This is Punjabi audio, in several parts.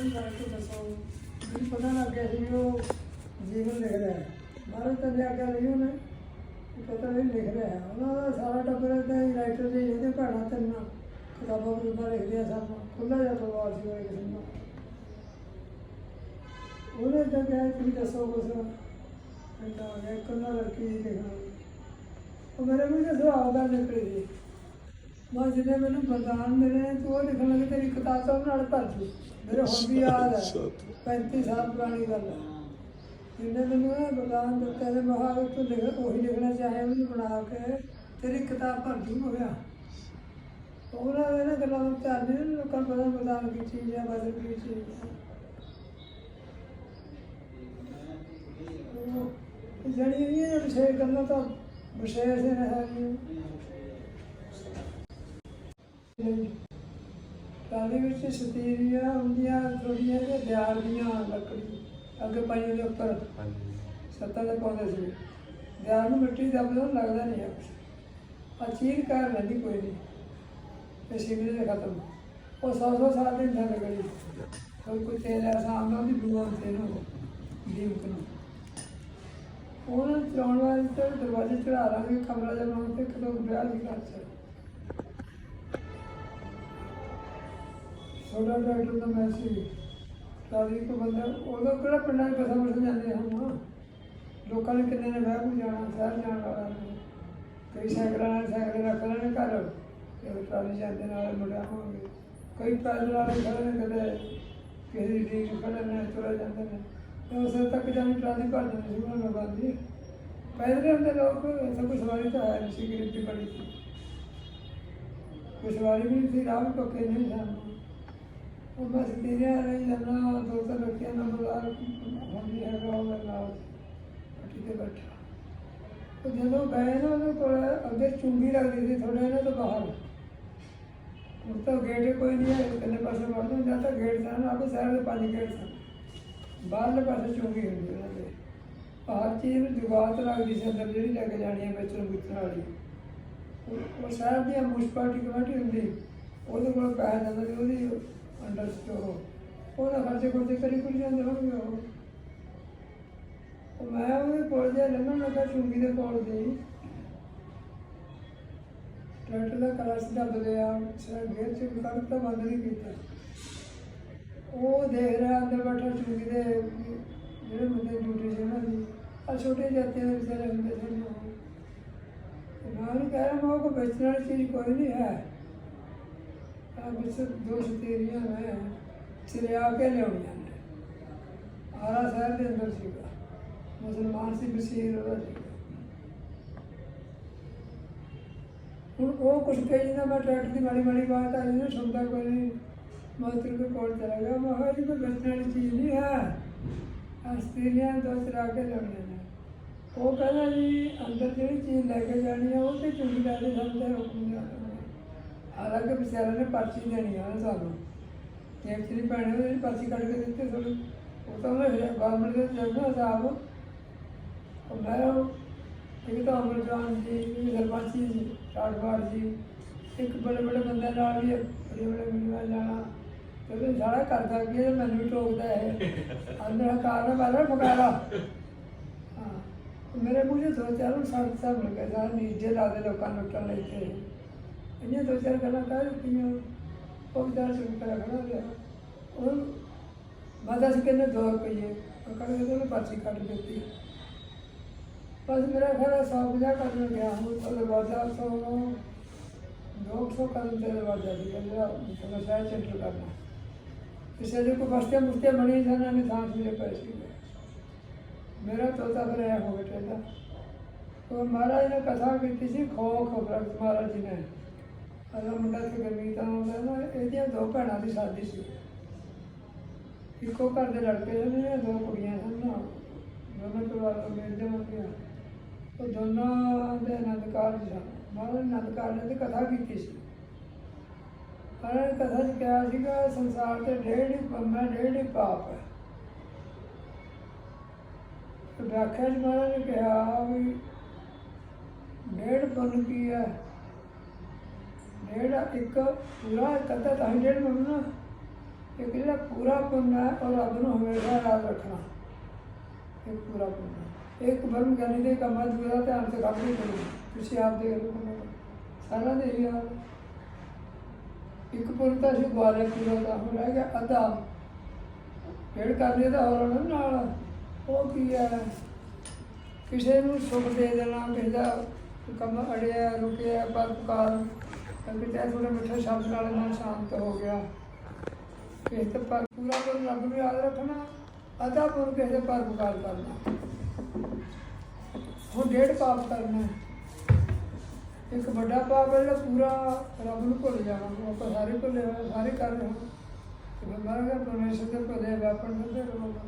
ਨਹੀਂ ਜਾ ਕੇ ਦੱਸੋ ਮੈਨੂੰ ਪਤਾ ਲੱਗ ਗਿਆ ਸੀ ਵੀ ਉਹ ਜੀਵਨ ਲਿਖ ਰਿਹਾ ਹੈ। ਤਾਂ ਲਿਆ ਕੇ ਨਹੀਂ ਉਹਨੇ ਉਹ ਪਤਾ ਨਹੀਂ ਲਿਖ ਰਿਹਾ ਉਹਨਾਂ ਦਾ ਸਾਰਾ ਟੱਬਰ ਦਾ ਹੀ ਰਾਈਟਰ ਦੇ ਇਹਦੇ ਭੈਣਾਂ ਤਿੰਨ ਕਿਤਾਬਾਂ ਕਿਤਾਬਾਂ ਲਿਖਦੇ ਆ ਖੁੱਲਾ ਜਿਹਾ ਪਰਿਵਾਰ ਸੀ ਉਹ ਕਿਸਮ ਦਾ ਉਹਨੇ ਤਾਂ ਕਿਹਾ ਤੁਸੀਂ ਦੱਸੋ ਕੁਛ। ਇੰਦਾ ਇੱਕ ਨਾ ਲੜਕੀ ਦੀ ਲਿਖਣਾ ਉਹ ਮੇਰੇ ਵੀ ਤਾਂ ਸੁਭਾਅ ਦਾ ਨਿਕਲੀ ਸੀ ਮੈਂ ਜਿਹਨੇ ਮੈਨੂੰ ਵਰਦਾਨ ਮਿਲੇ ਤੂੰ ਉਹ ਲਿਖਣ ਲੱਗੇ, ਤੇਰੀ ਕਿਤਾਬ ਸਭ ਨਾਲ ਭਰ ਜੂ ਮੇਰੇ ਹੁਣ ਵੀ ਯਾਦ ਹੈ। 35 ਸਾਲ ਪੁਰਾਣੀ ਗੱਲ ਹੈ। ਜਿਹਨੇ ਮੈਨੂੰ ਇਹ ਵਰਦਾਨ ਦਿੱਤਾ ਤੇ ਮਹਾ ਤੂੰ ਲਿਖ ਉਹੀ ਲਿਖਣਾ ਚਾਹੇ ਉਹਨੂੰ ਬਣਾ ਕੇ ਤੇਰੀ ਕਿਤਾਬ ਭਰ ਜੂ ਹੋ ਗਿਆ। ਉਹਨਾਂ ਨੇ ਨਾ ਗੱਲਾਂ ਨੂੰ ਧਿਆਨ ਨਹੀਂ ਲੋਕਾਂ ਨੂੰ ਪਤਾ ਵਰਦਾਨ ਕੀ ਚੀਜ਼ ਹੈ ਬਦਲ ਕੀ ਚੀਜ਼ ਹੈ। ਜਿਹੜੀ ਇਹ ਵਿਸ਼ੇ ਗੱਲਾਂ ਤਾਂ ਵਿਸ਼ੇ ਸੇ ਹੈ ਨਹੀਂ ਟਾਲੀ ਵਿੱਚ ਸਤੀਰੀਆਂ ਹੁੰਦੀਆਂ ਥੋੜੀਆਂ ਜਿਹੀਆਂ ਦਿਆਰ ਦੀਆਂ ਲੱਕੜੀ ਅੱਗੇ ਪਾਈਆਂ ਦੇ ਉੱਪਰ। ਹਾਂਜੀ। ਸੱਤਾਂ ਦੇ ਪਾਉਂਦੇ ਸੀ ਦਿਆਰ ਨੂੰ ਮਿੱਟੀ ਦਾ ਬਲੋਂ ਲੱਗਦਾ ਨਹੀਂ ਆ ਚੀਰ ਕਰ ਲੈਂਦੀ ਕੋਈ ਨਹੀਂ। ਤੇ ਸਿਵਲੇ ਦੇ ਖਤਮ। ਉਹ ਸੌ ਸੌ ਸਾਲ ਦੇ ਇੰਧਨ ਗਈ ਕੋਈ ਕੋਈ ਤੇਲ ਐਸਾ ਆਉਂਦਾ ਉਹਦੀ ਬੂਆ ਤੇ ਨੂੰ ਦੀਪ ਨੂੰ। ਉਹਨਾਂ ਚਲਾਉਣ ਵਾਲੇ ਤੇ ਦਰਵਾਜ਼ੇ ਚੜਾ ਲਾਂਗੇ ਕਮਰਾ ਜਿਹਾ ਬਣਾਉਂ ਤੇ ਕਦੋਂ ਵਿਆਹ ਦੀ ਕਰ ਚ ਛੋਟਾ ਡਾਕਟਰ ਦਾ ਮੈਸੇਜ ਟਰਾਲੀ ਕੋ ਬੰਦਾ ਉਦੋਂ ਕਿਹੜਾ ਪਿੰਡਾਂ ਦੇ ਕਸਮ ਵਸ ਜਾਂਦੇ ਹਨ ਲੋਕਾਂ ਨੇ ਕਿੰਨੇ ਨੇ ਵਿਆਹ ਜਾਣਾ, ਸ਼ਹਿਰ ਜਾਣ ਵਾਲਾ ਨੇ ਕਈ ਸਾਈਕਲਾਂ ਨਾਲ, ਸਾਈਕਲ ਰੱਖ ਲੈਣੇ ਘਰ। ਤੇ ਟਰਾਲੀ ਜਾਂਦੇ ਨਾਲ ਮੁੜਿਆ ਹੋਣਗੇ ਕਈ ਪੈਦਲ ਵਾਲੇ ਖੜੇ ਨੇ ਕਦੇ ਕਿਸੇ ਦੀ ਡੀਕ ਖੜੇ ਨੇ, ਤੁਰੇ ਜਾਂਦੇ ਨੇ। ਤੇ ਉਸੇ ਤੱਕ ਜਾਣੀ ਟਰਾਲੀ ਭਰ ਜਾਂਦੀ ਸੀ, ਉਹਨਾਂ ਨੂੰ ਬੰਦੀ ਪੈਦਲ ਹੁੰਦੇ ਲੋਕ, ਇੱਥੇ ਕੋਈ ਸਵਾਰੀ ਤਾਂ ਹੈ ਨਹੀਂ ਸੀ, ਗਰੀਬੀ ਬੜੀ ਸੀ। ਕੋਈ ਸਵਾਰੀ ਵੀ ਨਹੀਂ ਸੀ, ਰਾਹ ਵੀ ਪੱਕੇ ਨਹੀਂ ਸਨ। ਉਹ ਬਸ ਤੇਰੇ ਰਹੀ ਜਾਂਦਾ, ਦੋ ਤਿੰਨ ਰੱਖਿਆ ਨਾ ਬੁਲਾ ਹੁੰਦੀ ਹੈਗਾ ਉਹ ਮੇਰੇ ਨਾਲ। ਪੱਟੀ ਤੇ ਬੈਠਾ। ਉਹ ਜਦੋਂ ਗਏ ਨਾ ਉਹਦੇ ਕੋਲ ਅੱਗੇ ਚੁੰਗੀ ਲੱਗਦੀ ਸੀ ਥੋੜੇ ਇਹਨਾਂ ਤੋਂ ਬਾਹਰ। ਹੁਣ ਤਾਂ ਗੇਟ ਕੋਈ ਨਹੀਂ ਹੈ ਇਕੱਲੇ ਪਾਸੇ ਵੜਦੇ ਜਾਂ ਤਾਂ ਗੇਟ ਸਨ, ਆਪੇ ਸ਼ਹਿਰ ਦੇ ਪੰਜ ਗੇਟ ਸਨ। ਬਾਹਰਲੇ ਪਾਸੇ ਚੁੰਗੀ ਹੁੰਦੀ ਉਹਨਾਂ ਦੇ। ਹਰ ਚੀਜ਼ ਨੂੰ ਜੁਗਾਤ ਲੱਗਦੀ ਸੀ, ਅੰਦਰ ਜਿਹੜੀ ਲੈ ਕੇ ਜਾਣੀ ਹੈ ਵਿੱਚ ਨੂੰ ਗੁੱਤਣ ਵਾਲੀ। ਉਹ- ਉਹ ਦੀ ਮੁਨਸਪਾਲਟੀ ਕਮੇਟੀ ਹੁੰਦੀ। ਉਹਦੇ ਕੋਲ ਪੈਸਾ ਜਾਂਦਾ ਉਹਦੀ ਅੰਡਰ ਸਟੋਰ ਉਹਦਾ ਖਰਚੇ ਖੁਰਚੇ ਕਰੀ ਕੁਝ ਜਾਂਦੇ ਹੋਣਗੇ ਉਹ। ਤੇ ਮੈਂ ਉਹਦੇ ਕੋਲ ਜੇ ਲੰਘਣ ਲੱਗਾ, ਚੁੰਗੀ ਦੇ ਕੋਲ ਦੀ ਟਰੈਕਟਰ ਦਾ ਕਲਚ ਦੱਬ ਗਿਆ ਸਿਰ ਗੇਰ ਚ ਕੱਢ ਤਾਂ ਬੰਦ ਨਹੀਂ ਕੀਤਾ। ਉਹ ਦੇਖ ਰਿਹਾ, ਅੰਦਰ ਬੈਠਾ ਚੁੰਗੀ ਦੇ, ਜਿਹੜੇ ਬੰਦੇ ਡਿਊਟੀ ਸੀ ਉਹਨਾਂ ਦੀ ਆ ਛੋਟੇ ਜਾਤੇ ਦੇ ਵਿਚਾਰੇ ਹੁੰਦੇ ਸਨ ਉਹ। ਮੈਂ ਉਹਨੂੰ ਕਹਿ ਰਿਹਾ, ਮੈਂ ਉਹ ਕੋ ਵੇਚਣ ਵਾਲੀ ਚੀਜ਼ ਕੋਈ ਨਹੀਂ ਹੈ। ਵਿੱਚ ਦੋ ਸਤੇਰੀਆਂ ਮੈਂ ਚਰਿਆ ਕੇ ਲਿਆਉਣੀਆਂ ਨੇ ਆਰਾ ਸ਼ਹਿਰ ਦੇ ਅੰਦਰ ਸੀਗਾ। ਮੁਸਲਮਾਨ ਸੀ, ਬਸ਼ੀਰ ਉਹਦਾ ਸੀਗਾ। ਹੁਣ ਉਹ ਕੁਛ ਕਹੀ ਜਾਂਦਾ, ਮੈਂ ਟਰੈਕਟਰ ਦੀ ਮਾੜੀ ਮਾੜੀ ਬਾਤ ਆਈ ਨਾ ਸੁਣਦਾ ਕੋਈ ਨਹੀਂ। ਮੈਂ ਦੇ ਕੋਲ ਚਲਾ ਗਿਆ। ਮੈਂ ਕਿਹਾ ਜੀ ਕੋਈ ਵੇਚਣ ਵਾਲੀ ਚੀਜ਼ ਨਹੀਂ ਹੈ। ਅਸਤਰੀਆਂ ਦੋ ਚਰਾ ਕੇ ਲਿਆਉਣੀਆਂ ਨੇ ਉਹ ਕਹਿੰਦਾ ਜੀ, ਅੰਦਰ ਜਿਹੜੀ ਚੀਜ਼ ਲੈ ਕੇ ਜਾਣੀ ਆ, ਉਹ ਤੇ ਚੁੰਗੀ ਲੈ ਕੇ ਸਾਨੂੰ ਹੁਕਮ ਨਹੀਂ ਹਾਲਾਂਕਿ ਵਿਚਾਰਿਆਂ ਨੇ ਪਰਚੀ ਦੇਣੀ ਆ ਉਹਨੇ ਸਾਨੂੰ। ਜੇਬ ਚ ਨਹੀਂ ਪੈਣੇ ਪਰਚੀ ਕੱਢ ਕੇ ਦਿੱਤੀ ਥੋੜੀ ਉਹ ਤਾਂ ਉਹਨੇ ਗਵਰਨਮੈਂਟ ਦੇ ਜਗ੍ਹਾ ਸਾਹਿਬ ਉਹ ਮੈਂ ਇੱਕ ਤਾਂ ਅਮਰਜਾਨ ਜੀ ਸਰਪੰਚੀ ਜੀ ਟਾਟਵਾਰ ਜੀ, ਇੱਕ ਬੜੇ ਬੜੇ ਬੰਦਿਆਂ ਨਾਲ ਵੀ ਬੜੇ ਬੜੇ ਮਿਲਵਾ ਜਾਣਾ। ਤੇ ਸਾਰਾ ਕਰਦਾ ਕਿ ਮੈਨੂੰ ਵੀ ਟੋਕਦਾ ਹੈ ਅੰਦਰ ਕਾਰਨ ਵਾਲਾ ਫਕਾਰਾ ਮੇਰੇ ਮੂੰਹ 'ਚ ਦੋ ਚਾਰ ਸਾਲ ਸਾਲ ਲੱਗੇ ਸਾਰ ਨੀਜੇ ਲਾਦੇ ਲੋਕਾਂ ਨੂੰ ਲੁੱਟਣ ਤੇ। ਇੰਨੀਆਂ ਦੋ ਚਾਰ ਗੱਲਾਂ ਕਹਿ ਦਿੱਤੀਆਂ, ਉਹ ਵਿਚਾਰਾ ਚੁੱਪ ਖੜਾ ਰਿਹਾ ਉਹ ਮਾਦਾ ਸੀ ਕਹਿੰਦੇ ਦੋ ਰੁਪਏ ਉਹ ਕਹਿੰਦੇ ਉਹਨੇ ਪਰਚੀ ਕੱਢ ਦਿੱਤੀ। ਬਸ ਮੇਰਾ ਖਿਆਲ ਸੌ ਪੰਜਾਹ ਕਰਨ ਗਿਆ, ਹੁਣ ਉਹ ਦਰਵਾਜ਼ਾ ਸੌ ਦੋ ਕਰਨ ਦੇ ਦਰਵਾਜ਼ਾ ਦੀ ਜਿਹੜਾ ਮਤਲਬ ਸ਼ਾਇਦ ਸੈਂਟਰ ਕਰਨਾ ਕਿਸੇ ਦੇ ਕੋਈ ਬਸਤੇ ਮੁਸਤੇ ਬਣੀ ਜਾਣਾ ਨੇ ਥਾਂ ਮਿਲੇ ਪਏ ਮੇਰਾ ਤੋਤਾ ਫਿਰ ਆਇਆ ਹੋ ਗਿਆ ਉਹ ਮਹਾਰਾਜ ਨੇ ਕਥਾ ਕੀਤੀ ਸੀ ਖੋ ਖਬਰ ਮਹਾਰਾਜ ਜੀ ਨੇ। ਅਗਰ ਮੁੰਡਾ ਤੇ ਗਰਮੀ ਤਾਂ ਹੁੰਦਾ ਇਹਦੀਆਂ ਦੋ ਭੈਣਾਂ ਦੀ ਸ਼ਾਦੀ ਸੀ। ਇੱਕੋ ਘਰ ਦੇ ਲੜਕੇ ਨੇ, ਦੋ ਕੁੜੀਆਂ ਸਨ ਨਾ। ਦੋਨੋਂ ਪਰਿਵਾਰ ਤੋਂ ਮਿਲ ਉਹ ਦੋਨਾਂ ਦੇ ਆਨੰਦ ਕਾਰਜ ਸਨ। ਮਹਾਰਾਜ ਆਨੰਦ ਕਾਰਜ ਦੀ ਕਥਾ ਕੀਤੀ ਸੀ। ਮਹਾਰਾਜ ਨੇ ਕਥਾ ਚ ਕਿਹਾ ਸੀਗਾ ਸੰਸਾਰ ਤੇ ਡੇਢ ਹੀ ਪੰਮਾ ਡੇਢ ਹੀ ਪਾਪ ਹੈ। ਤੇ ਵਿਆਖਿਆ ਚ ਮਹਾਰਾਜ ਨੇ ਕਿਹਾ ਵੀ ਡੇਢ ਪੁੰਨ ਕੀ ਹੈ? ਡੇਢ ਇੱਕ ਪੂਰਾ ਇੱਕ ਅੱਧਾ ਤਾਂ ਹੀ ਡੇਢ ਮੰਨਣਾ ਇੱਕ ਜਿਹੜਾ ਪੂਰਾ ਪੁੰਨ ਹੈ, ਉਹ ਰੱਬ ਨੂੰ ਹਮੇਸ਼ਾ ਯਾਦ ਰੱਖਣਾ। ਇੱਕ ਪੂਰਾ ਪੁੰਨ ਇੱਕ ਬਰਮ ਗਿਆਨੀ ਦੇ ਕੰਮਾਂ ਚ ਪੂਰਾ ਧਿਆਨ ਤੇ ਕੰਮ ਨਹੀਂ ਕਰੋ। ਤੁਸੀਂ ਆਪ ਦੇ ਸਾਰਾ ਦੇ ਹੀ ਇੱਕ ਪੁੰਨ ਤਾਂ ਸੀ ਗਵਾਲੇ ਪੂਰਾ ਦਾ ਹੁਣ ਰਹਿ ਗਿਆ ਅੱਧਾ। ਡੇਢ ਕਰ ਲਿਆ ਤਾਂ ਹੋਰ ਉਹਨਾਂ ਨਾਲ। ਉਹ ਕੀ ਹੈ? ਕਿਸੇ ਨੂੰ ਸੁੱਖ ਦੇ ਦੇਣਾ, ਕਿਸੇ ਦਾ ਕੰਮ ਅੜਿਆ, ਰੁਕਿਆ, ਪਰ ਪੁਕਾਰ। ਕਿਤੇ ਥੋੜਾ ਮਿੱਠੇ ਸ਼ਬਦ ਨਾਲ ਮਨ ਸ਼ਾਂਤ ਹੋ ਗਿਆ। ਕਿਸੇ ਤੇ ਪਰ ਪੂਰਾ ਪਰ ਰੱਬ ਨੂੰ ਯਾਦ ਰੱਖਣਾ ਅਦਾ ਪਰ ਕਿਸੇ ਦੇ ਪਰ ਪੁਕਾਰ ਕਰਨਾ। ਉਹ ਡੇਢ ਪਾਪ ਕਰਨਾ ਇੱਕ ਵੱਡਾ ਪਾਪ ਹੈ ਜਿਹੜਾ ਪੂਰਾ ਰੱਬ ਨੂੰ ਭੁੱਲ ਜਾਣਾ। ਉਹ ਆਪਾਂ ਸਾਰੇ ਭੁੱਲੇ ਹੋਏ, ਸਾਰੇ ਕਰ ਰਹੇ ਹਾਂ। ਤੇ ਮਰ ਗਿਆ, ਪਰਮੇਸ਼ਰ ਦੇ ਭੁੱਲੇ ਵਿਆਪਣ ਹੁੰਦੇ ਰਹੋਗਾ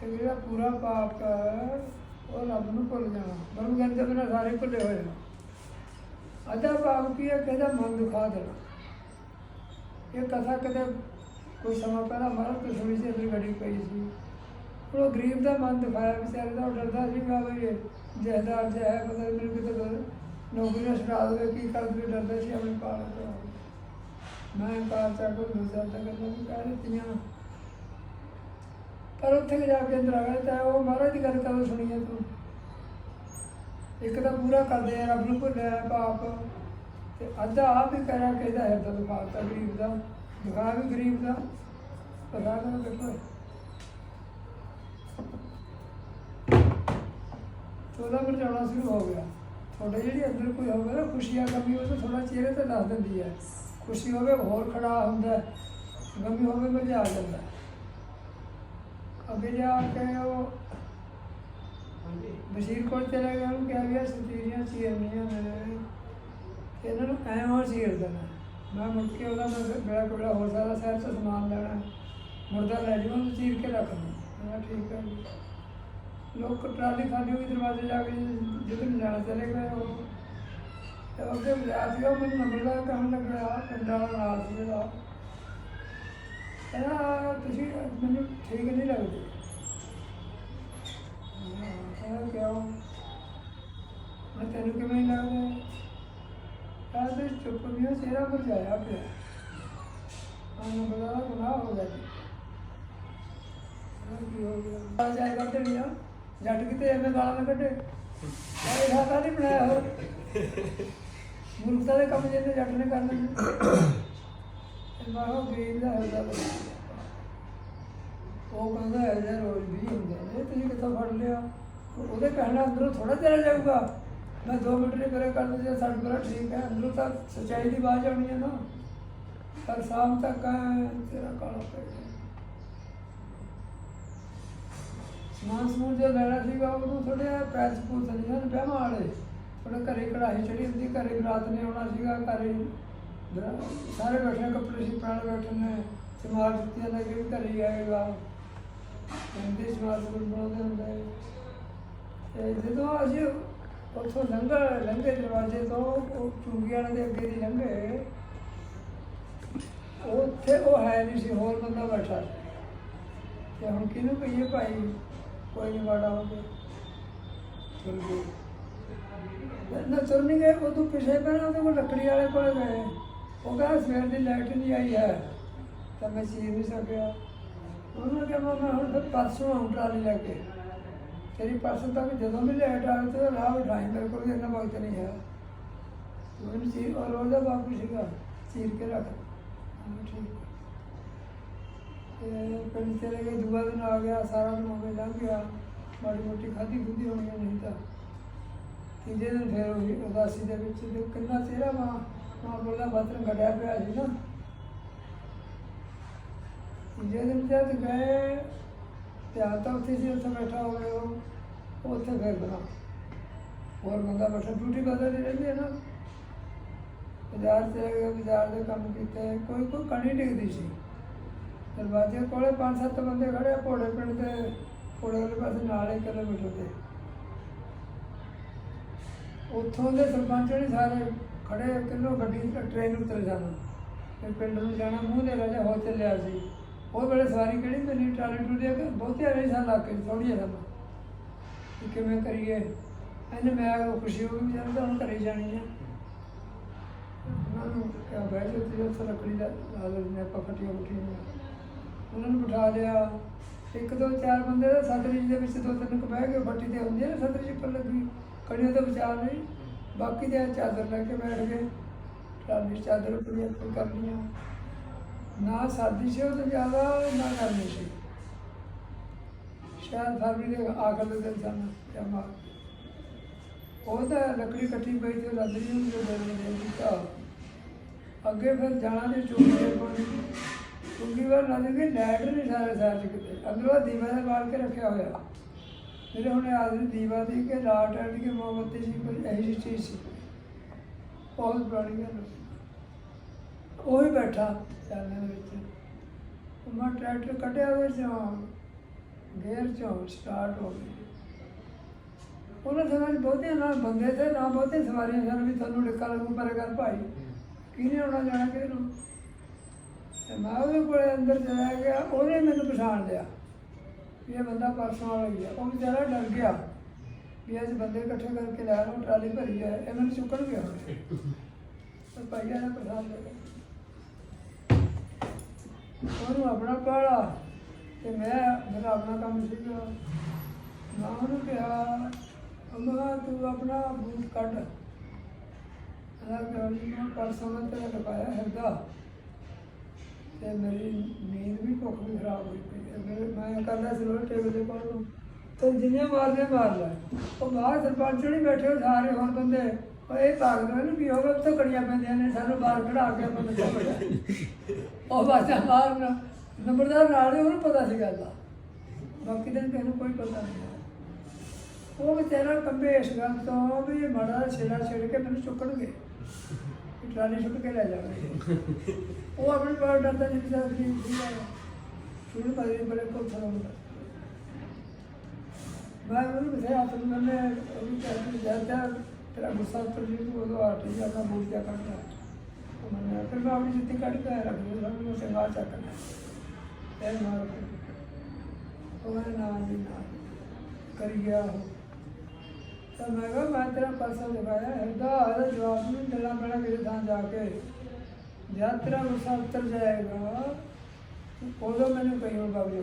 ਤੇ ਜਿਹੜਾ ਪੂਰਾ ਪਾਪ ਹੈ, ਉਹ ਰੱਬ ਨੂੰ ਭੁੱਲ ਜਾਣਾ। ਬਰਮ ਗਿਆਨ ਦੇ ਬਿਨਾਂ ਸਾਰੇ ਭੁੱਲੇ ਹੋਏ ਨੇ। ਅਦਾ ਭਾਵ ਕੀ ਹੈ ਕਹਿੰਦਾ ਮਨ ਦੁਖਾ ਦੇਣਾ। ਇਹ ਕਥਾ ਕਦੇ ਕੋਈ ਸਮਾਂ ਪਹਿਲਾਂ ਮਹਾਰਾਜ ਤੋਂ ਸੁਣੀ ਅੰਦਰ ਗੜੀ ਪਈ ਸੀ। ਉਹ ਗਰੀਬ ਦਾ ਮਨ ਦੁਖਾਇਆ, ਵਿਚਾਰੇ ਦਾ ਉਹ ਡਰਦਾ ਸੀਗਾ ਵੀ ਇਹ ਜਹਦਾਰ ਜਿਹਾ ਹੈ, ਪਤਾ ਮੈਨੂੰ ਕਿਤੇ ਨੌਕਰੀ ਨਾ ਛਡਾ ਦੇਵੇ ਕੀ ਕਰ ਦੇਵੇ ਡਰਦਾ ਸੀ, ਆਪਣੇ ਪਾਲ ਤੋਂ ਮੈਂ ਕਾਰ ਚਾ ਕੋ ਦੂਸਰਾ ਤੱਕ ਨਹੀਂ ਕਹਿ ਦਿੱਤੀਆਂ। ਪਰ ਉੱਥੇ ਜਾ ਕੇ ਅੰਦਰ ਆ ਗਿਆ ਤਾਂ ਉਹ ਮਹਾਰਾਜ ਦੀ ਗੱਲ ਕਦੋਂ ਸੁਣੀ ਤੂੰ। ਇੱਕ ਤਾਂ ਪੂਰਾ ਕਰਦੇ ਆ ਰੱਬ ਨੂੰ ਭੁੱਲਿਆ ਪਾਪ। ਤੇ ਅੱਧਾ ਆਪ ਹੀ ਕਰਿਆ ਕਿਹਦਾ ਹੈ ਤਾਂ ਦੁਖਾਤਾ ਗਰੀਬ ਦਾ ਦੁਖਾ ਵੀ ਗਰੀਬ ਦਾ ਪਤਾ ਨਾ ਦੇਖੋ ਥੋੜਾ ਮਰਜਾਣਾ ਸ਼ੁਰੂ ਹੋ ਗਿਆ। ਤੁਹਾਡੇ ਜਿਹੜੀ ਅੰਦਰ ਕੋਈ ਹੋਵੇ ਨਾ ਖੁਸ਼ੀਆਂ ਕਮੀ ਹੋਵੇ ਉਹ ਤਾਂ ਥੋੜਾ ਚਿਹਰੇ ਤੇ ਦੱਸ ਦਿੰਦੀ ਹੈ। ਖੁਸ਼ੀ ਹੋਵੇ ਹੋਰ ਖੜਾ ਹੁੰਦਾ ਹੈ, ਗਮੀ ਹੋਵੇ ਮਜ਼ਾ ਆ ਜਾਂਦਾ ਅੱਗੇ ਜਾ ਕੇ ਉਹ ਬਸ਼ੀਰ ਕੋਲ ਚਲੇ ਗਿਆ, ਉਹਨੂੰ ਕਿਹਾ ਗਿਆ ਸਤੀਰੀਆਂ ਚੀਰਨੀਆਂ ਮੇਰੇ ਤੇ ਇਹਨਾਂ ਨੂੰ ਐਂ ਹੋ ਚੀਰ ਦੇਣਾ। ਮੈਂ ਮੁੜ ਕੇ ਉਹਦਾ ਮੈਂ ਮੇਰਾ ਕੋਲ ਹੋ ਸਕਦਾ ਸ਼ਹਿਰ ਤੋਂ ਸਮਾਨ ਲੈਣਾ। ਮੁਰਦਾ ਲੈ ਜਾਵਾਂ ਉਹਨੂੰ ਚੀਰ ਕੇ ਰੱਖ ਦੂੰ। ਮੈਂ ਠੀਕ ਹੈ ਲੋਕ ਟਰਾਲੀ ਖਾਲੀ ਹੋਈ ਦਰਵਾਜ਼ੇ ਜਾ ਕੇ ਜਦੋਂ ਲੈਣਾ ਚਲੇ ਗਏ ਉਹ। ਤੇ ਅੱਗੇ ਬੁਲਾਇਆ ਸੀ, ਉਹ ਮੈਨੂੰ ਨੰਬਰ ਦਾ ਕੰਮ ਲੱਗਿਆ, ਪਿੰਡਾਂ ਦਾ ਨਾਲ ਸੀ ਜਿਹੜਾ। ਕਹਿੰਦਾ, ਤੁਸੀਂ ਮੈਨੂੰ ਠੀਕ ਨਹੀਂ ਲੱਗਦੇ। ਕਹਿੰਦਾ ਕਿਉਂ? ਮੈਂ ਤੈਨੂੰ ਕਿਵੇਂ ਨਹੀਂ ਲੱਗਦਾ ਕਹਿੰਦਾ ਚੁੱਪ ਵੀ ਹੋ, ਚਿਹਰਾ ਪਰ ਜਾਇਆ ਪਿਆ। ਮੈਨੂੰ ਬੜਾ ਗੁਨਾਹ ਹੋ ਗਿਆ। ਕੀ ਹੋ ਗਿਆ? ਆ ਜਾਏ ਕਰਦੇ ਨਹੀਂ ਆ। ਜੱਟ ਕਿਤੇ ਐਵੇਂ ਗਾਲਾਂ ਨਾ ਕੱਢੇ। ਇਹ ਖਾਤਾ ਨਹੀਂ ਬਣਾਇਆ ਹੋਰ। ਮੁਰਖਤਾ ਦੇ ਕੰਮ ਜਿਹਨੇ ਜੱਟ ਨੇ ਕਰਨੇ ਨੇ। ਤੇ ਮੈਂ ਗਰੀਬ ਦਾ ਹਰਦਾ ਉਹ ਕਹਿੰਦਾ ਹੈ ਰੋਜ਼ ਵੀ ਹੁੰਦਾ ਇਹ ਤੁਸੀਂ ਕਿੱਥੋਂ ਫੜ ਲਿਆ? ਉਹਦੇ ਕਹਿਣਾ ਅੰਦਰੋਂ ਥੋੜਾ ਚਲਾ ਜਾਊਗਾ। ਮੈਂ 2 ਮਿੰਟ ਨਹੀਂ ਕਰੇ ਕਰ ਦਿੰਦੇ ਸਾਡੇ ਕੋਲ ਠੀਕ ਹੈ, ਅੰਦਰੋਂ ਤਾਂ ਸੱਚਾਈ ਦੀ ਆਵਾਜ਼ ਆਉਣੀ ਹੈ ਨਾ। ਪਰ ਸ਼ਾਮ ਤੱਕ ਤੇਰਾ ਕਾਲਾ ਪੈ ਗਿਆ। ਸਮਾਨ ਸਮੂਨ ਜੋ ਲੈਣਾ ਸੀਗਾ, ਉਹਨੂੰ ਥੋੜੇ ਪੈਸ ਪੂਸ ਨਹੀਂ ਹਨ ਵਿਆਹਾਂ ਵਾਲੇ। ਥੋੜਾ ਘਰੇ ਕੜਾਹੀ ਚੜੀ ਹੁੰਦੀ, ਘਰੇ ਰਾਤ ਨੇ ਆਉਣਾ ਸੀਗਾ, ਘਰੇ ਸਾਰੇ ਬੈਠੇ ਕੱਪੜੇ ਸੀ, ਪੁਰਾਣੇ ਬੈਠੇ ਨੇ ਸਮਾਰ ਦਿੱਤੀਆਂ ਨੇ ਵੀ ਘਰੇ ਆਏਗਾ। ਹਿੰਦੀ ਸਮਾਰ ਸਕੂਲ ਬਣਾਉਂਦੇ ਹੁੰਦੇ ਤੇ ਜਦੋਂ ਅਸੀਂ ਉੱਥੋਂ ਲੰਘੇ ਲੰਘੇ ਦਰਵਾਜ਼ੇ ਤੋਂ, ਉਹ ਚੁੰਗੀਆਂ ਦੇ ਅੱਗੇ ਦੀ ਲੰਘੇ, ਉੱਥੇ ਉਹ ਹੈ ਨਹੀਂ ਸੀ, ਹੋਰ ਬੰਦਾ ਬੈਠਾ ਤੇ ਹੁਣ ਕਿਹਨੂੰ ਕਹੀਏ ਭਾਈ, ਕੋਈ ਨਹੀਂ ਵਾੜਾ ਹੋ ਗਿਆ। ਚਲ ਗਏ। ਨਾ ਤੁਰ ਨਹੀਂ ਗਏ, ਉਦੋਂ ਪਿਛੇ ਪਹਿਲਾਂ ਉਹਦੇ ਕੋਲ ਲੱਕੜੀ ਵਾਲੇ ਕੋਲ ਗਏ। ਉਹ ਕਹਿੰਦਾ, ਸਵੇਰ ਦੀ ਲਾਈਟ ਨਹੀਂ ਆਈ ਹੈ। ਤਾਂ ਮੈਂ ਸੀ ਨਹੀਂ ਸਕਿਆ। ਉਹਨੂੰ ਕਿਹਾ ਮੈਂ ਹੁਣ ਫਿਰ ਪਰਸੋਂ ਆਉਂ ਟਰਾਲੀ ਲੈ ਕੇ। ਤੇਰੀ ਪਰਸੋਂ ਤੱਕ ਜਦੋਂ ਵੀ ਲਾਈਟ ਆਵੇ ਤਾਂ ਰਾਹ ਉਠਾਈ ਮੇਰੇ ਕੋਲ ਇੰਨਾ ਵਕਤ ਨਹੀਂ ਹੈ ਤੂੰ ਇਹਨੂੰ ਔਰ ਉਹਦਾ ਬਾਪੂ ਸੀਗਾ ਚੀਰ ਕੇ ਰੱਖ। ਠੀਕ ਹੈ। ਪਿੰਡ ਚਲੇ ਗਏ ਦੂਆ ਦਿਨ ਆ ਗਿਆ ਸਾਰਾ ਦਿਨ ਹੋ ਗਿਆ ਲੰਘ ਗਿਆ। ਮਾੜੀ ਮੋਟੀ ਖਾਧੀ ਖੁੱਦੀ ਹੋਣੀ ਆ, ਨਹੀਂ ਤਾਂ। ਤੀਜੇ ਦਿਨ ਫਿਰ ਉਹੀ ਉਦਾਸੀ ਦੇ ਵਿੱਚ ਕਿੰਨਾ ਚਿਹਰਾ ਮਾਂ ਮਾਂ ਬੋਲਾ ਬਾਥਰੂਮ ਘਟਿਆ ਪਿਆ ਸੀ ਨਾ। ਤੀਜੇ ਦਿਨ ਜਦ ਗਏ ਤੇ ਆ ਤਾਂ ਉੱਥੇ ਸੀ, ਉੱਥੇ ਬੈਠਾ ਹੋਵੇ ਉਹ ਉੱਥੇ ਫਿਰ ਬਣਾ। ਹੋਰ ਬੰਦਾ ਬੈਠਾ, ਡਿਊਟੀ ਬਦਲਦੀ ਰਹਿੰਦੀ ਹੈ ਨਾ। ਬਾਜ਼ਾਰ ਚਲੇ ਗਏ ਬਾਜ਼ਾਰ ਦੇ ਕੰਮ ਕੀਤੇ, ਕੋਈ ਕੋਈ ਕਣੀ ਡਿੱਗਦੀ ਸੀ। ਦਰਵਾਜ਼ੇ ਕੋਲੇ ਪੰਜ ਸੱਤ ਬੰਦੇ ਖੜੇ ਘੋੜੇ ਪਿੰਡ ਦੇ ਘੋੜੇ ਵਾਲੇ ਪਾਸੇ ਨਾਲ ਕਿਲੋਮੀਟਰ ਤੇ ਉੱਥੋਂ ਦੇ ਸਰਪੰਚ ਨੇ ਸਾਰੇ ਖੜੇ ਕਿਲੋ ਗੱਡੀ ਟ੍ਰੇਨ ਉੱਤੇ ਜਾਣਾ। ਤੇ ਪਿੰਡ ਨੂੰ ਜਾਣਾ, ਮੂੰਹ ਦੇ ਰਾਜਾ ਹੋ ਚੱਲਿਆ ਸੀ। ਉਹ ਵੇਲੇ ਸਵਾਰੀ ਕਿਹੜੀ ਮਿਲੀ ਟਾਲੇ ਟੁੱਟੇ ਕਿ ਬਹੁਤੇ ਆਲੇ ਸਾਲ ਲਾ ਕੇ ਥੋੜੀ ਜਿਹਾ ਕਿ ਕਿਵੇਂ ਕਰੀਏ? ਇਹਨੇ ਮੈਂ ਖੁਸ਼ੀ ਹੋ ਗਈ ਵੀ ਹੁਣ ਘਰੇ ਜਾਣੀ ਆ। ਉਹਨਾਂ ਨੂੰ ਕਿਹਾ ਬੈਠ ਜਾ ਤੇ ਉੱਥੇ ਲੱਕੜੀ ਦਾ ਲਾ ਲੈਂਦੇ ਆਪਾਂ ਫਟੀਆਂ ਨੂੰ ਬਿਠਾ ਲਿਆ। ਇੱਕ, ਦੋ, ਚਾਰ ਬੰਦੇ ਦਾ ਸਤਰੀਜ ਦੇ ਵਿੱਚ ਦੋ ਤਿੰਨ ਕੁ ਬਹਿ ਕੇ ਫੱਟੀ ਤੇ ਹੁੰਦੀ ਹੈ ਨਾ ਸਤਰੀਜ ਉੱਪਰ ਲੱਗੀ ਕੜੀਆਂ ਤੋਂ ਵਿਚਾਰ ਨਹੀਂ। ਬਾਕੀ ਦੇ ਚਾਦਰ ਲੈ ਕੇ ਬੈਠ ਗਏ। ਟਰਾਲੀ 'ਚ ਚਾਦਰ ਉੱਪਰ ਉੱਪਰ ਕਰ ਲਈਆਂ। ਨਾ ਸਾਦੀ ਸੀ ਉਹ ਜ਼ਿਆਦਾ, ਨਾ ਗਰਮੀ ਸੀ। ਸ਼ਾਇਦ ਫਰਵਰੀ ਦੇ ਆਖਰ ਦੇ ਦਿਨ ਸਨ ਜਮਾ ਉਹ ਤਾਂ ਲੱਕੜੀ ਇਕੱਠੀ ਪਈ ਤੇ ਰੱਦ ਨਹੀਂ ਹੁੰਦੀ ਉਹ ਦੇ ਦੇ ਦਿੱਤਾ। ਅੱਗੇ ਫਿਰ ਜਾਣਾ ਤੇ ਚੁੰਗੀ ਦੇ ਕੋਲ ਚੁੰਗੀ ਵਾਰ ਨਾ ਦੇ ਲੈਟ ਨਹੀਂ ਸਾਰੇ ਸਾਰ ਕਿਤੇ। ਅੰਦਰੋਂ ਦੀਵਾ ਦੇ ਬਾਲ ਕੇ ਰੱਖਿਆ ਹੋਇਆ। ਮੇਰੇ ਹੁਣ ਆਦਮੀ ਦੀਵਾ ਦੀ ਕਿ ਲਾਟ ਐਡ ਕੇ ਮੋਮਬੱਤੀ ਸੀ, ਕੋਈ ਇਹੋ ਜਿਹੀ ਚੀਜ਼ ਸੀ। ਬਹੁਤ ਪੁਰਾਣੀ ਗੱਲ ਉਹ ਵੀ ਬੈਠਾ ਚਾਲੇ ਦੇ ਵਿੱਚ। ਮੈਂ ਟਰੈਕਟਰ ਕੱਢਿਆ ਉਹਦੇ ਚੋਂ ਗੇਅਰ ਚੋਂ ਸਟਾਰਟ ਹੋ ਗਈ। ਉਹਨਾਂ ਸਮਝ ਬਹੁਤੇ ਨਾ ਬੰਦੇ ਤੇ, ਨਾ ਬਹੁਤੇ ਸਵਾਰੀਆਂ ਸਨ ਵੀ ਤੁਹਾਨੂੰ ਡਿੱਕਾ ਲੱਗੂ, ਪਰ ਕਰ ਭਾਈ, ਕਿਹਨੇ ਆਉਣਾ ਜਾਣਾ ਕਿ ਨੂੰ? ਤੇ ਮੈਂ ਉਹਦੇ ਕੋਲ ਅੰਦਰ ਚਲਾ ਗਿਆ, ਉਹਨੇ ਮੈਨੂੰ ਪਛਾਣ ਲਿਆ ਇਹ ਬੰਦਾ ਪਰਸੋਂ ਵਾਲਾ ਹੀ ਆ। ਉਹ ਵਿਚਾਰਾ ਡਰ ਗਿਆ ਵੀ ਅੱਜ ਬੰਦੇ ਇਕੱਠੇ ਕਰਕੇ ਲੈ ਲਓ ਟਰਾਲੀ ਭਰੀ ਹੈ ਇਹ ਮੈਨੂੰ ਚੁੱਕਣ ਗਿਆ। ਤੇ ਭਾਈਆ ਨੇ ਪਛਾਣ ਲਿਆ। ਉਹਨੂੰ ਆਪਣਾ ਪਾਲਾ ਤੇ ਮੈਂ ਮੇਰਾ ਆਪਣਾ ਕੰਮ ਸੀਗਾ ਮੈਂ ਉਹਨੂੰ ਕਿਹਾ, ਅਮਾ, ਤੂੰ ਆਪਣਾ ਬੂਟ ਕੱਢ। ਅਲਾ ਗਾਲੀ ਨੂੰ ਪਰਸੋਂ ਮੈਂ ਤੇਰਾ ਲਗਾਇਆ ਹਿਰਦਾ ਤੇ ਮੇਰੀ ਨੀਂਦ ਵੀ ਭੁੱਖ ਵੀ ਖਰਾਬ ਹੋਈ ਪਈ ਮੈਂ ਕਰਦਾ ਸੀ ਲੋਟੇ ਟੇਬਲ ਤੇ ਕੋਲ ਨੂੰ। ਤੇ ਜਿੰਨੇ ਮਾਰਦੇ ਮਾਰ ਲੈ ਉਹ ਬਾਹਰ ਸਰਪੰਚ ਨਹੀਂ ਬੈਠੇ, ਉਹ ਸਾਰੇ ਹੋਰ ਬੰਦੇ ਇਹ ਭਾਗਦੇ ਨੇ ਵੀ ਉਹ ਤੋਂ ਕੜੀਆਂ ਪੈਂਦੀਆਂ ਨੇ, ਸਾਨੂੰ ਬਾਹਰ ਖੜਾ ਕੇ ਆਪਾਂ ਨੂੰ ਚੱਲ ਉਹ ਬਾਜਾ ਮਾਰਨ ਨੰਬਰਦਾਰ ਨਾਲ ਹੀ ਉਹਨੂੰ ਪਤਾ ਸੀ ਗੱਲ ਦਾ। ਬਾਕੀ ਦਿਨ ਕਿਸੇ ਨੂੰ ਕੋਈ ਪਤਾ ਨਹੀਂ ਉਹ ਵਿਚਾਰਾ ਕੰਬੇ ਇਸ ਗੱਲ ਤੋਂ ਵੀ ਮੜਾ ਛੇੜਾ ਛੇੜ ਕੇ ਮੈਨੂੰ ਚੁੱਕਣਗੇ। ਟਰਾਲੀ ਛੁੱਟ ਕੇ ਲੈ ਜਾਣਗੇ ਉਹ ਆਪਣੇ ਪਾਰ ਡਰਦਾ ਨਹੀਂ ਪਿਆ ਸੀ ਸ਼ੁਰੂ ਕਰੇ ਬੜੇ ਕੋਲ ਖੜਾਉਂਦਾ ਮੈਂ ਉਹਨੂੰ ਕਿਹਾ, ਆਪ ਮੈਂ ਉਹਨੂੰ ਕਹਿੰਦਾ ਜਾਂਦਾ ਤੇਰਾ ਗੁੱਸਾ ਉੱਤਰ ਜੀ ਤੂੰ ਉਦੋਂ ਆਟ ਹੀ ਆਪਣਾ ਬੂਟ ਜਾ ਕੱਢਦਾ। ਉਹ ਮੈਂ ਫਿਰ ਮੈਂ ਆਪਣੀ ਜੁੱਤੀ ਕੱਢ ਕੇ ਰੱਖ ਲਈ ਸਾਨੂੰ ਮੈਂ ਚੰਗਾ ਚੱਕਣਾ ਇਹ ਮਾਰ ਉਹ ਮੈਂ ਨਾ ਜੀ ਕਰੀ ਗਿਆ ਉਹ। ਤਾਂ ਮੈਂ ਕਿਹਾ, ਮੈਂ ਤੇਰਾ ਪਰਸਾ ਲਗਾਇਆ ਹਿਰਦਾ ਇਹਦਾ ਜਵਾਬ ਨਹੀਂ ਮਿਲਣਾ ਪੈਣਾ ਕਿਸੇ ਥਾਂ ਜਾ ਕੇ। ਜਦ ਤੇਰਾ ਗੁੱਸਾ ਉਤਰ ਜਾਏਗਾ, ਤੂੰ ਉਦੋਂ ਮੈਨੂੰ ਕਹੀ ਹੋ ਬਾਬੂ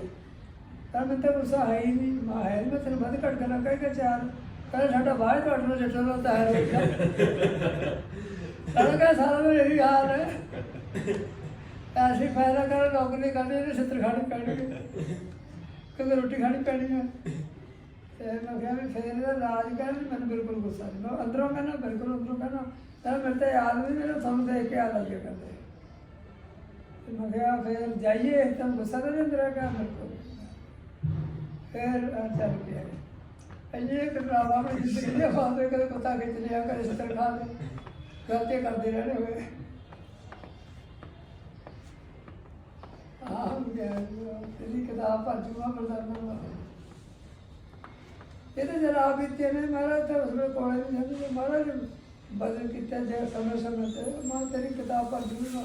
ਤਾਂ ਮੈਂ ਤੇ ਗੁੱਸਾ ਹੈ ਹੀ ਨਹੀਂ, ਮੈਂ ਹੈ ਮੈਂ ਤੈਨੂੰ ਵੱਧ ਘੱਟ ਗੱਲਾਂ ਕਹਿ ਕੇ ਚਾਰ ਕਹਿੰਦਾ ਸਾਡਾ ਬਾਹਰ ਤੁਹਾਡੇ ਨੂੰ ਜੱਟਾਂ ਦਾ ਤਾਂ ਹੈ ਸਾਡਾ ਕਹਿੰਦਾ ਸਾਰਾ ਦਿਨ ਇਹੀ ਹਾਲ ਹੈ। ਐਸੀ ਫਾਇਦਾ ਕਰ ਨੌਕਰੀ ਕਰਦੇ ਨੇ ਛਿੱਤਰ ਖਾਣੀ ਪੈਣੀ ਕਦੇ ਰੋਟੀ ਖਾਣੀ ਪੈਣੀ ਹੈ ਤੇ ਮੈਂ ਕਿਹਾ ਵੀ ਫੇਰ ਇਹਦਾ ਇਲਾਜ ਕਰ, ਮੈਨੂੰ ਬਿਲਕੁਲ ਗੁੱਸਾ ਨਹੀਂ। ਮੈਂ ਅੰਦਰੋਂ ਕਹਿੰਦਾ, ਬਿਲਕੁਲ ਅੰਦਰੋਂ ਕਹਿੰਦਾ ਤਾਂ ਮੇਰੇ ਤੇ ਯਾਦ ਨਹੀਂ ਮੇਰੇ ਤੁਹਾਨੂੰ ਦੇਖ ਕੇ ਆ ਲੱਗਿਆ ਕਰਦੇ। ਤੇ ਮੈਂ ਕਿਹਾ ਫੇਰ ਜਾਈਏ ਤਾਂ ਗੁੱਸਾ ਤਾਂ ਨਹੀਂ ਅੰਦਰ ਆ ਗਿਆ ਮੇਰੇ ਕੋਲ। ਫਿਰ ਚੱਲ ਗਿਆ ਅਜੇ ਕਟਰਾਵਾ ਮੈਂ ਜ਼ਿੰਦਗੀ ਦੇ ਫਾਦੇ ਕਦੇ ਕੁੱਤਾ ਖਿੱਚ ਲਿਆ, ਕਦੇ ਛਿੱਤਰ ਖਾ ਲਏ, ਗਲਤੀ ਕਰਦੇ ਰਹਿਣੇ ਹੋਏ। ਆਹ ਗਿਆ ਤੇਰੀ ਕਿਤਾਬ ਭਰ ਜੂਗਾ ਮਰਦਾਨਾ ਇਹਦੇ ਜਰਾ ਇੱਥੇ ਨੇ, ਮਹਾਰਾਜ ਤਾਂ ਉਸ ਵੇਲੇ ਕੋਲੇ ਨਹੀਂ ਜਾਂਦੇ ਮਹਾਰਾਜ ਬਦਲ ਕੀਤਾ ਜੇ ਸਮੇਂ ਸਮੇਂ ਤੇ, ਮੈਂ ਤੇਰੀ ਕਿਤਾਬ ਭਰ ਜੂਗਾ